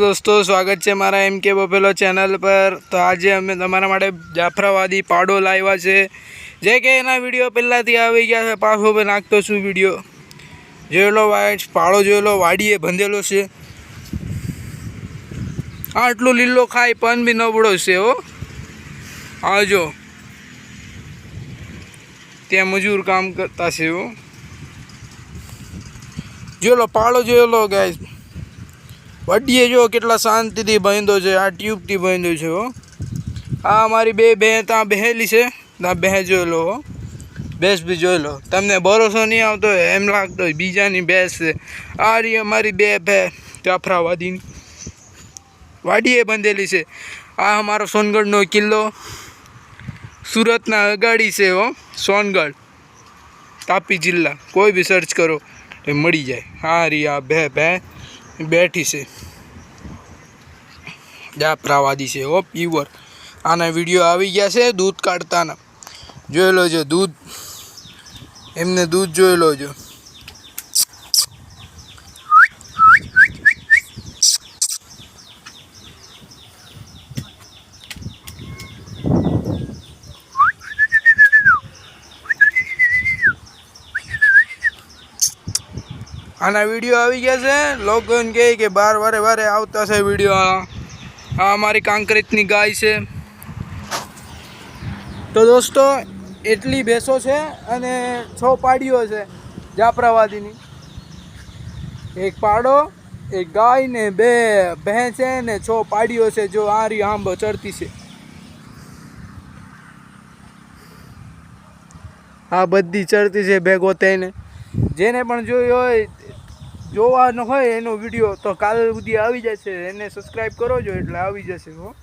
દોસ્તો, સ્વાગત છે મારા એમ કે બફેલો ચેનલ પર. તો આજે અમે તમારા માટે જાફરાવાદી પાડો લાવ્યા છે. જે કે એના વીડિયો પહેલાંથી આવી ગયા છે. પાછો હવે નાખતો છું વીડિયો. જોયેલો પાડો જોયેલો વાડીએ બંધેલો છે. આટલું લીલો ખાય પણ બી નબળો છે, હો. આવજો ત્યાં મજૂર કામ કરતા છે, હો. જોયેલો પાડો જોયેલો ગાય વડીએ જો કેટલા શાંતિથી બાંધ્યો છે, આ ટ્યુબથી બાંધ્યો છે હો. આ અમારી બે બે ત્યાં બેહેલી છે. ત્યાં બે જોઈ લો હો. ભેંસ બી જોઈ લો તમને ભરોસો નહીં આવતો એમ લાગતો હોય, બીજાની ભેંસ છે. આ રહી અમારી બે ભે, જાફરાવાદીની. વાડીએ બાંધેલી છે. આ અમારો સોનગઢનો કિલ્લો. સુરતના અગાડી છે હો, સોનગઢ. તાપી જિલ્લા. કોઈ બી સર્ચ કરો એ મળી જાય. હા રી આ બે બે બેઠી છે. જાફરાવાદી છે ઓ પીવર આના વીડિયો આવી ગયા છે, દૂધ કાઢતાના. જોઈ લો જો દૂધ. એમને દૂધ જોઈ લો જો આના વીડિયો આવી ગયા છે. લોકો કહે કે બાર વારે વારે આવતા છે વીડિયો આ. અમારી કાંક્રિતની ગાય છે. તો દોસ્તો, એટલી ભેંસો છે અને છ પાડીઓ છે જાફરાવાદીની એક પાડો, એક ગાય ને બે ભેં છે ને છ પાડીઓ છે જો આ રી આંબો ચડતી છે. આ બધી ચડતી છે ભેગો થઈને. જેને પણ જોયું હોય જોવાનો હોય એનો વીડિયો તો કાલ સુધી આવી જશે. એને સબસ્ક્રાઈબ કરો છો એટલે આવી જશે હો.